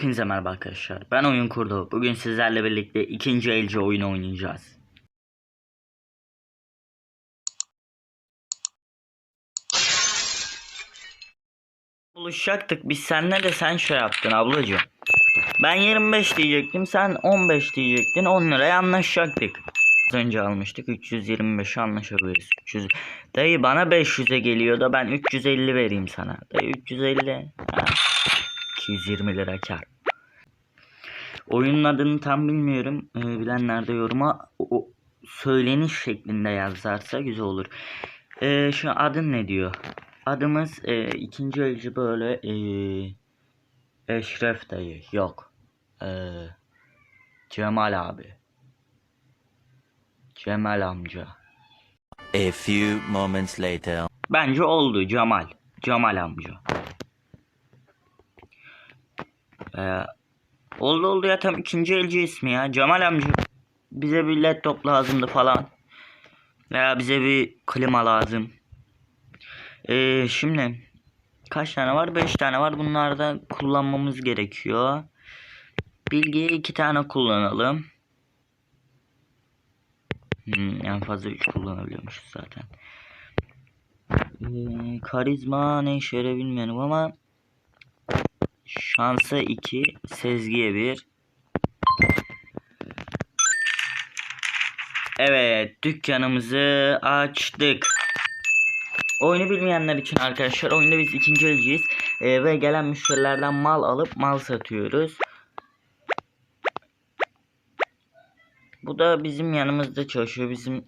Hepinize merhaba arkadaşlar. Ben Oyun Kurdu. Bugün sizlerle birlikte ikinci elci oyunu oynayacağız. Buluşacaktık biz seninle de sen şey yaptın ablacığım. Ben 25 diyecektim sen 15 diyecektin 10 liraya anlaşacaktık. Az önce almıştık 325 anlaşabiliriz. 300. Dayı bana 500'e geliyor da ben 350 vereyim sana. Dayı 350. Ha. 220 lira kar. Oyunun adını tam bilmiyorum. Ee, bilenler de yoruma o, o söyleniş şeklinde yazarsa güzel olur. Ee, şu adın ne diyor? Adımız e, ikinci elci böyle e, Eşref dayı. Yok. Ee, Cemal abi. Cemal amca. A few moments later. Bence oldu Cemal. Cemal amca. Ee, oldu oldu ya tam ikinci elci ismi ya. Cemal amca. Bize bir laptop lazımdı falan. Veya bize bir klima lazım. Ee, şimdi kaç tane var? 5 tane var. Bunlardan kullanmamız gerekiyor. Bilgiyi iki tane kullanalım. Hmm, en fazla 3 kullanabiliyormuşuz zaten. Ee, karizma ne işe yarar ama şansa 2, sezgiye 1. Evet, dükkanımızı açtık. Oyunu bilmeyenler için arkadaşlar, oyunda biz ikinci elciyiz Ee, ve gelen müşterilerden mal alıp mal satıyoruz. Bu da bizim yanımızda çalışıyor. Bizim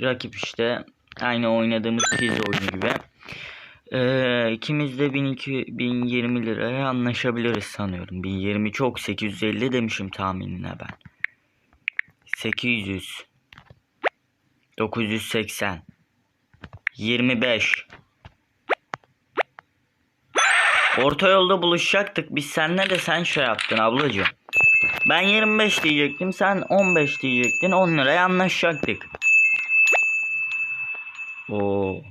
rakip işte. Aynı oynadığımız pizza oyunu gibi. Ee, ikimiz de 1200 1020 liraya anlaşabiliriz sanıyorum. 1020 çok 850 demişim tahminine ben. 800 980 25 Orta yolda buluşacaktık. Biz seninle de sen şey yaptın ablacığım. Ben 25 diyecektim. Sen 15 diyecektin. 10 liraya anlaşacaktık. Oo.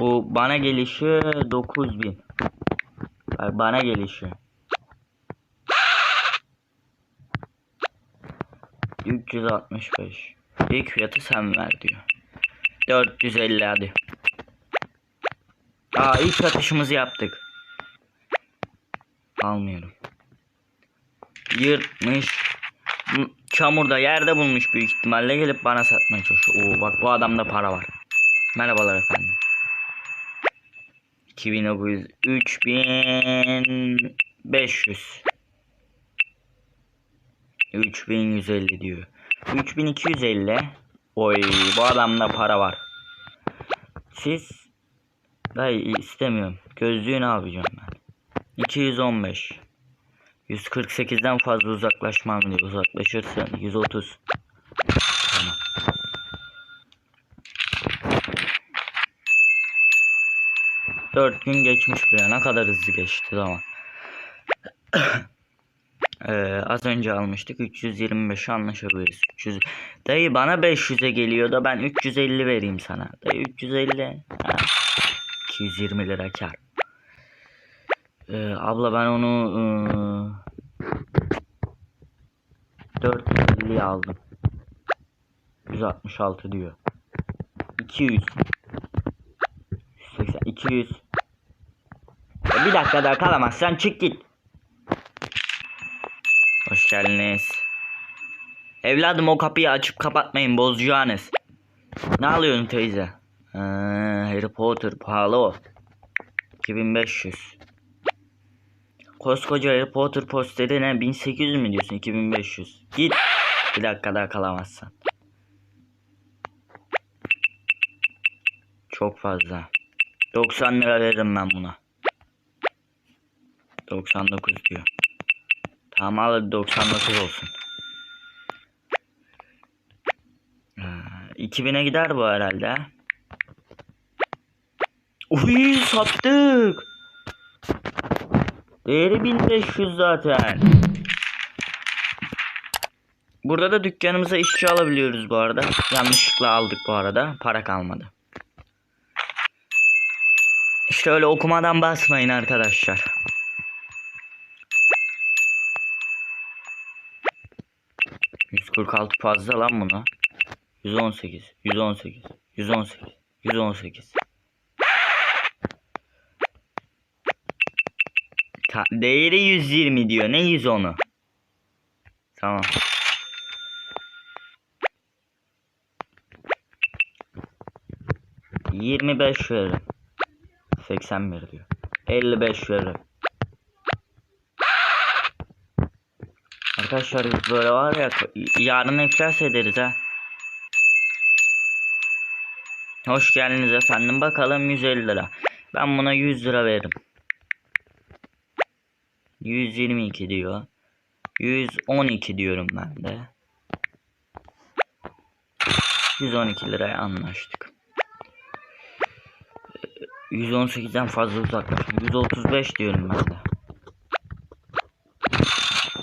Bu bana gelişi 9000. Bak bana gelişi. 365. İlk fiyatı sen ver diyor. 450 hadi. Aa ilk satışımızı yaptık. Almıyorum. Yırtmış. Çamurda yerde bulmuş büyük ihtimalle gelip bana satmaya çalışıyor. Oo bak bu adamda para var. Merhabalar efendim. 2900 3500 3150 diyor. 3250 Oy bu adamda para var. Siz Dayı istemiyorum. Gözlüğü ne yapacağım ben? 215 148'den fazla uzaklaşmam diyor. Uzaklaşırsın 130 4 gün geçmiş bile. Ne kadar hızlı geçti zaman. ee, az önce almıştık. 325 anlaşabiliriz. 300. Dayı bana 500'e geliyor da ben 350 vereyim sana. Dayı 350. Ha. 220 lira kar. Ee, abla ben onu ıı, e, 450 aldım. 166 diyor. 200. 200 Ya Bir dakika daha kalamazsan çık git. Hoş geldiniz. Evladım o kapıyı açıp kapatmayın bozacağınız. Ne alıyorsun teyze? Ha, Harry Potter pahalı o. 2500. Koskoca Harry Potter posteri ne 1800 mü diyorsun 2500. Git. Bir dakika daha kalamazsan. Çok fazla. 90 lira veririm ben buna. 99 diyor. Tamam al 99 olsun. Ha, 2000'e gider bu herhalde. Uy sattık. Değeri 1500 zaten. Burada da dükkanımıza işçi alabiliyoruz bu arada. Yanlışlıkla aldık bu arada. Para kalmadı. İşte öyle okumadan basmayın arkadaşlar. %46 fazla lan buna. 118, 118, 118, 118. Ta değeri 120 diyor. Ne 110'u? Tamam. Yirmi beş verin. 81 diyor. 55 veririm. Arkadaşlar böyle var ya yarın iflas ederiz ha. Hoş geldiniz efendim. Bakalım 150 lira. Ben buna 100 lira veririm. 122 diyor. 112 diyorum ben de. 112 liraya anlaştık. Ee, 118'den fazla uzaklaştım. 135 diyorum ben de.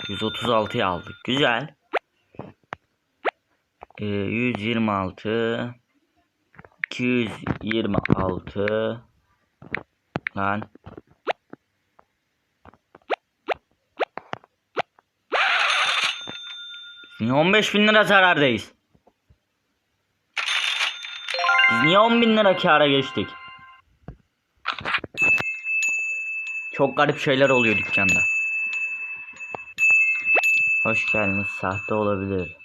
136'ya aldık. Güzel. Ee, 126 226 lan Niye 15 bin lira zarardayız? Biz niye 10 bin lira kâra geçtik? Çok garip şeyler oluyor dükkanda. Hoş geldiniz. Sahte olabilir.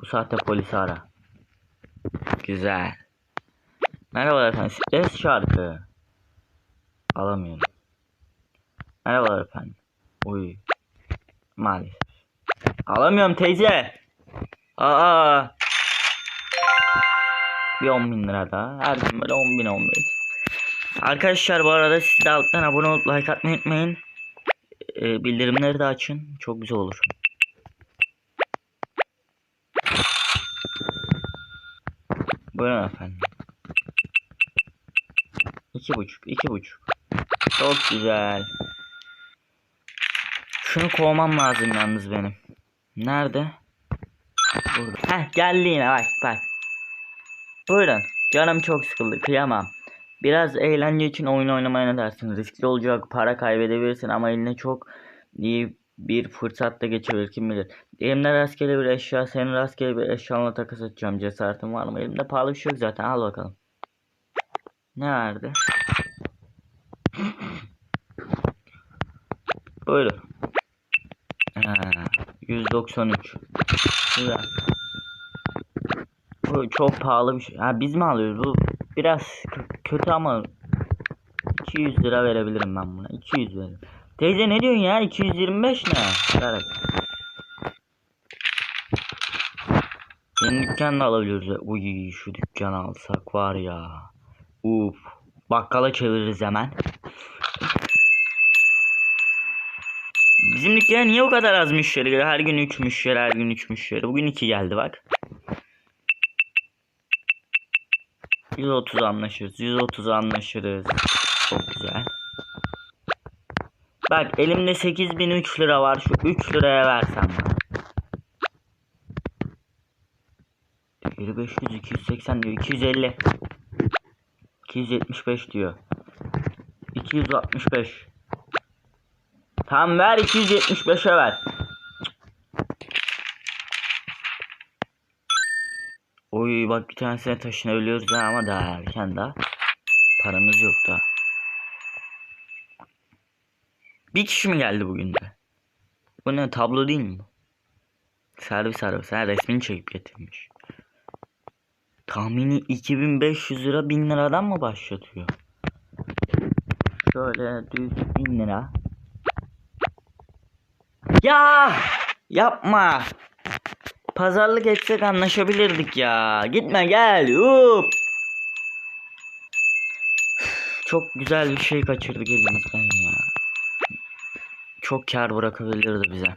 Bu sahte polisi ara. Güzel. Merhabalar efendim. Stres şarkı. Alamıyorum. Merhabalar efendim. Uy. Maalesef. Alamıyorum teyze. Aa. Bir 10 bin lira daha. Her gün böyle 10 bin 10 bin. Arkadaşlar bu arada siz de alttan abone olup like atmayı unutmayın. Ee, bildirimleri de açın. Çok güzel olur. Buyurun efendim. İki buçuk, iki buçuk. Çok güzel. Şunu kovmam lazım yalnız benim. Nerede? Burada. Heh geldi yine bak bak. Buyurun. Canım çok sıkıldı kıyamam. Biraz eğlence için oyun oynamaya ne dersin? Riskli olacak para kaybedebilirsin ama eline çok iyi bir fırsat da geçebilir kim bilir. Elimde rastgele bir eşya senin rastgele bir eşyanla takas edeceğim cesaretin var mı? Elimde pahalı bir şey yok zaten al bakalım. Ne verdi? Buyurun. Ha, 193. Güzel. Bu çok pahalı bir şey. Ha biz mi alıyoruz? Bu biraz kötü ama 200 lira verebilirim ben buna. 200 veririm. Teyze ne diyorsun ya? 225 ne? Ver. Senin dükkanı da alabiliyoruz. Uy şu dükkanı alsak var ya. Uf. Bakkala çeviririz hemen. Bizim dükkana niye o kadar az müşteri geliyor? Her gün 3 müşteri, her gün 3 müşteri. Bugün 2 geldi bak. 130 anlaşırız. 130 anlaşırız. Çok güzel. Bak elimde 8003 lira var. Şu 3 liraya versem bana. Biri 500, 280 diyor. 250. 275 diyor. 265. Tamam ver 275'e ver. Bak bir tanesine taşınabiliyoruz ha ama daha erken daha. Paramız yok daha. Bir kişi mi geldi bugün de? Bu ne tablo değil mi? Servis arabası. Ha resmini çekip getirmiş. Tahmini 2500 lira 1000 liradan mı başlatıyor? Şöyle düz 1000 lira. Ya yapma. Pazarlık etsek anlaşabilirdik ya. Gitme gel. Up. Çok güzel bir şey kaçırdık elimizden ya. Çok kar bırakabilirdi bize.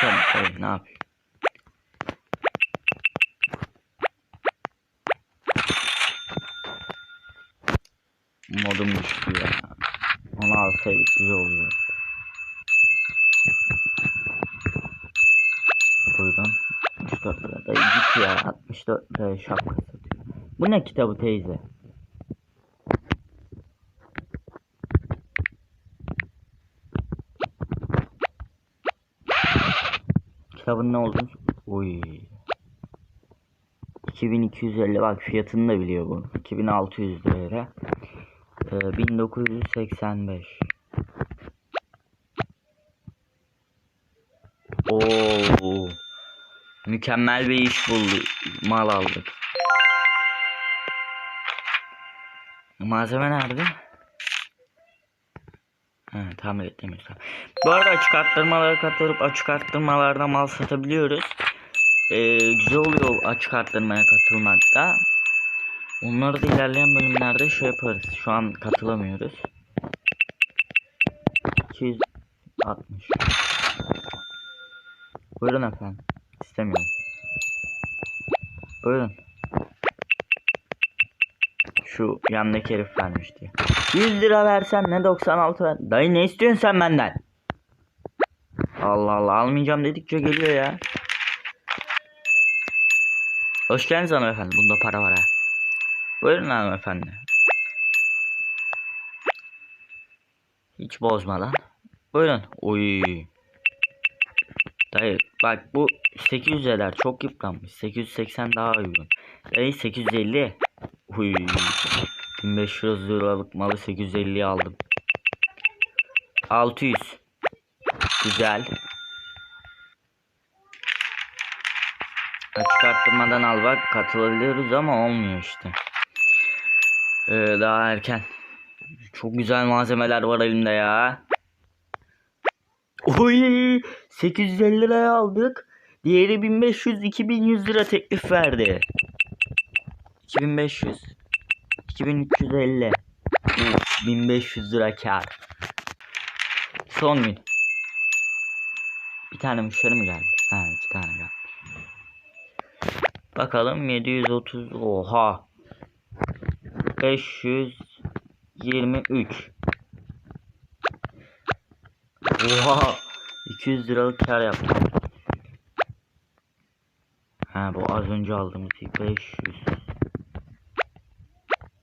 Tamam, tabii, ne yapayım? modum düştü ya. Onu alsaydık güzel oluyor. Buradan 64 lira. Da git ya 64 lira şapka satıyor. Bu ne kitabı teyze? Kitabın ne olduğunu... Uy. 2250 bak fiyatını da biliyor bu. 2600 lira. Ee, 1985. Oo. Mükemmel bir iş buldu. Mal aldık. Malzeme nerede? Ha, tamir etmiyoruz. Bu arada açık arttırmalara katılıp açık arttırmalarda mal satabiliyoruz. Ee, güzel oluyor açık arttırmaya katılmak da. Onları da ilerleyen bölümlerde şey yaparız. Şu an katılamıyoruz. 260. Buyurun efendim. İstemiyorum. Buyurun. Şu yandaki herif vermiş diye. 100 lira versen ne 96 ver. Dayı ne istiyorsun sen benden? Allah Allah almayacağım dedikçe geliyor ya. Hoş geldiniz hanımefendi. Bunda para var ha. Buyurun hanımefendi. Hiç bozmadan. Buyurun. Uy. Dayı bak bu 800 eder. Çok yıpranmış. 880 daha uygun. Dayı 850. Uy. 1500 liralık malı 850'ye aldım. 600. Güzel. Açık al bak katılabiliyoruz ama olmuyor işte. Ee, daha erken. Çok güzel malzemeler var elimde ya. Oy 850 liraya aldık. Diğeri 1500 2100 lira teklif verdi. 2500 2350 Uf, 1500 lira kar. Son gün. Bir tane müşteri mi geldi? Ha iki tane geldi. Bakalım 730 oha 523 Oha 200 liralık kar yaptım. Ha bu az önce aldığımız 500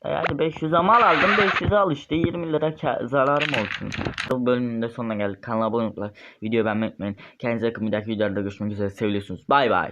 e Yani 500 mal aldım 500 al işte 20 lira zararım olsun. Bu bölümün de sonuna geldik. Kanala abone olmayı, videoyu beğenmeyi unutmayın. Kendinize bakın bir dahaki videolarda görüşmek üzere. Seviyorsunuz. Bay bay.